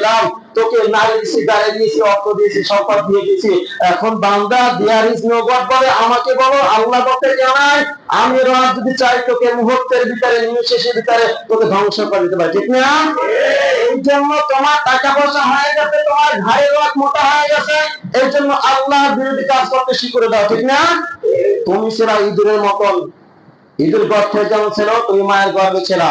দিলাম, তোকে নারী দিয়েছি গাড়ি দিয়েছি অর্থ দিয়েছি সম্পদ দিয়ে দিয়েছি। এখন বান্দা দেয়ার ইজ নো গড বলে আমাকে বলো, আল্লাহ বলতে জানাই, আমি রব যদি চাই, তোকে মুহূর্তের ভিতরে, নিমেষের ভিতরে তোকে ধ্বংস করে দিতে পারি, ঠিক না? এই জন্য তোমার টাকা পয়সা হয়ে গেছে, তোমার ঘাড়ের রক মোটা হয়ে গেছে, এই জন্য আল্লাহ বিরোধী কাজ করতে শিখরে দাও, ঠিক না? তুমি সেরা ইঁদুরের মতন, ইঁদুর গর্তে যেমন ছিল, তুমি মায়ের গর্বে ছিল।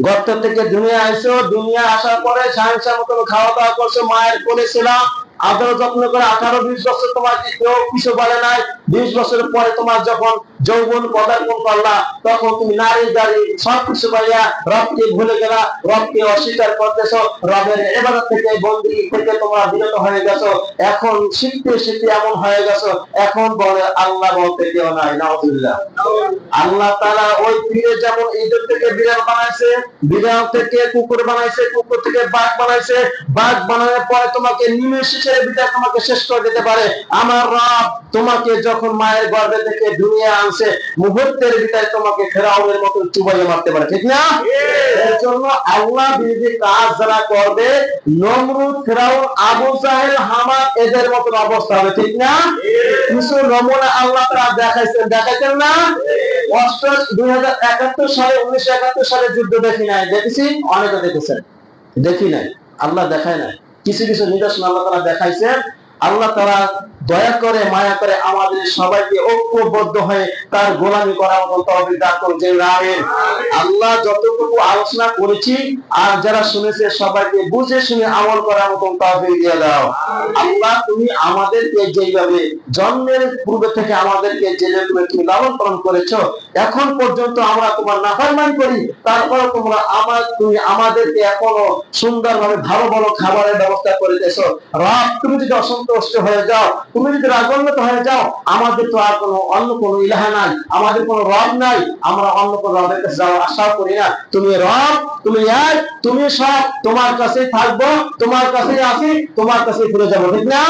গর্ত থেকে দুনিয়া আসো দুনিয়া আসার পরে সায়েন্সের মতন খাওয়া দাওয়া করছ, মায়ের কোলে ছিলাম আদর যত্ন করে আঠারো বিশ বছর তোমার কেউ কিছু বলে নাই। বিশ বছর পরে তোমার যখন যৌবন পদার্পণ করলা তখন তুমি নারী দাঁড়ি সব কিছু পাইয়া রবকে ভুলে গেলা, রবকে অস্বীকার করতেছ, রবের এবার থেকে বন্দি থেকে তোমরা বিরত হয়ে গেছো, এখন শিখতে শিখতে এমন হয়ে গেছো, এখন বলে আল্লাহ বলতে কেউ নাই, নাউজুবিল্লাহ। আল্লাহ তারা ওই পীরে যেমন ঈদের থেকে বিড়াল বানাইছে, বিড়াল থেকে কুকুর বানাইছে, কুকুর থেকে বাঘ বানাইছে, বাঘ বানানোর পরে তোমাকে নিমেষের ভিতরে তোমাকে শেষ করে দিতে পারে। আমার রব তোমাকে যখন মায়ের গর্ভে থেকে দুনিয়া মুহূর্তের ভিতরে তোমাকে ফেরাউনের মতন চুবাইয়ে মারতে পারে। ঠিক না? এর জন্য আল্লাহ বিরোধী কাজ যারা করবে নমরুদ ফেরাউন আবু জাহেল হামাদ এদের মতন অবস্থা হবে। ঠিক না? কিছু নমুনা আল্লাহ তারা দেখাইছেন দেখাইছেন না? দুই হাজার একাত্তর সালে উনিশশো একাত্তর সালে যুদ্ধ দেখি নাই। দেখেছি? অনেকে দেখেছেন। দেখি নাই। আল্লাহ দেখায় নাই। কিছু কিছু নিদর্শন আল্লাহ তারা দেখাইছেন। আল্লাহ তারা দয়া করে, মায়া করে আমাদের সবাইকে ঐক্যবদ্ধ হয়ে তার গোলামি করার মতো তহবিল দান করুন যে আমিন। আল্লাহ যতটুকু আলোচনা করেছি আর যারা শুনেছে, সবাইকে বুঝে শুনে আমল করার মতো তহবিল দিয়ে দাও। আল্লাহ, তুমি আমাদেরকে যেইভাবে জন্মের পূর্বে থেকে আমাদেরকে যেভাবে তুমি লালন পালন করেছ এখন পর্যন্ত আমরা তোমার নাফরমান করি, তারপরে তোমরা আমার তুমি আমাদেরকে এখনও সুন্দরভাবে ভালো ভালো খাবারের ব্যবস্থা করে দিয়েছ। রব তুমি যদি অসন্তুষ্ট হয়ে যাও, তুমি যদি রাগান্বিত হয়ে যাও, আমাদের তো আর কোনো অন্য কোনো ইলাহা নাই, আমাদের কোনো রব নাই, আমরা অন্য কোনো রবের কাছে যাওয়ার আশাও করি না। তুমি রব, তুমি এক, তুমি সব তোমার কাছেই থাকব, তোমার কাছেই আছি, তোমার কাছেই ফিরে যাব, ঠিক না?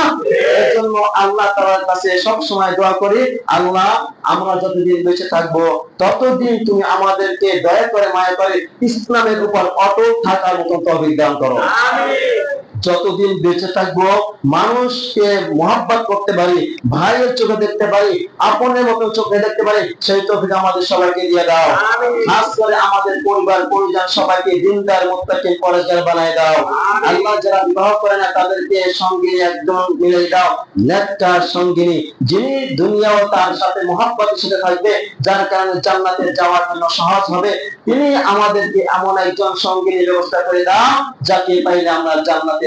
এর জন্য আল্লাহ তাআলার কাছে সব সময় দোয়া করি, আল্লাহ, আমরা যতদিন বেঁচে থাকব, ততদিন তুমি আমাদেরকে দয়া করে মায়া করে ইসলামের উপর অটল থাকার মতো তহবিল দান করো। যতদিন বেঁচে থাকব মানুষকে মহাব্বত করতে পারি ভাইয়ের চোখে দেখতে পারি আপনের মতো চোখে দেখতে পারি সেই তৌফিক আমাদের সবাইকে দিয়ে দাও। খাস করে আমাদের পরিবার পরিজন সবাইকে দিনদার মুত্তাকিন পরেজগার বানায় দাও। আল্লাহ যারা বিবাহ করে না তাদেরকে সঙ্গে একদম মিলে দাও। নেককার সঙ্গিনী যিনি দুনিয়া ও তার সাথে মহাব্বতের সাথে থাকবে যার কারণে জান্নাতে যাওয়ার জন্য সহজ হবে তিনি আমাদেরকে এমন একজন সঙ্গিনীর ব্যবস্থা করে দাও যাকে পাইলে আমরা জান্নাতে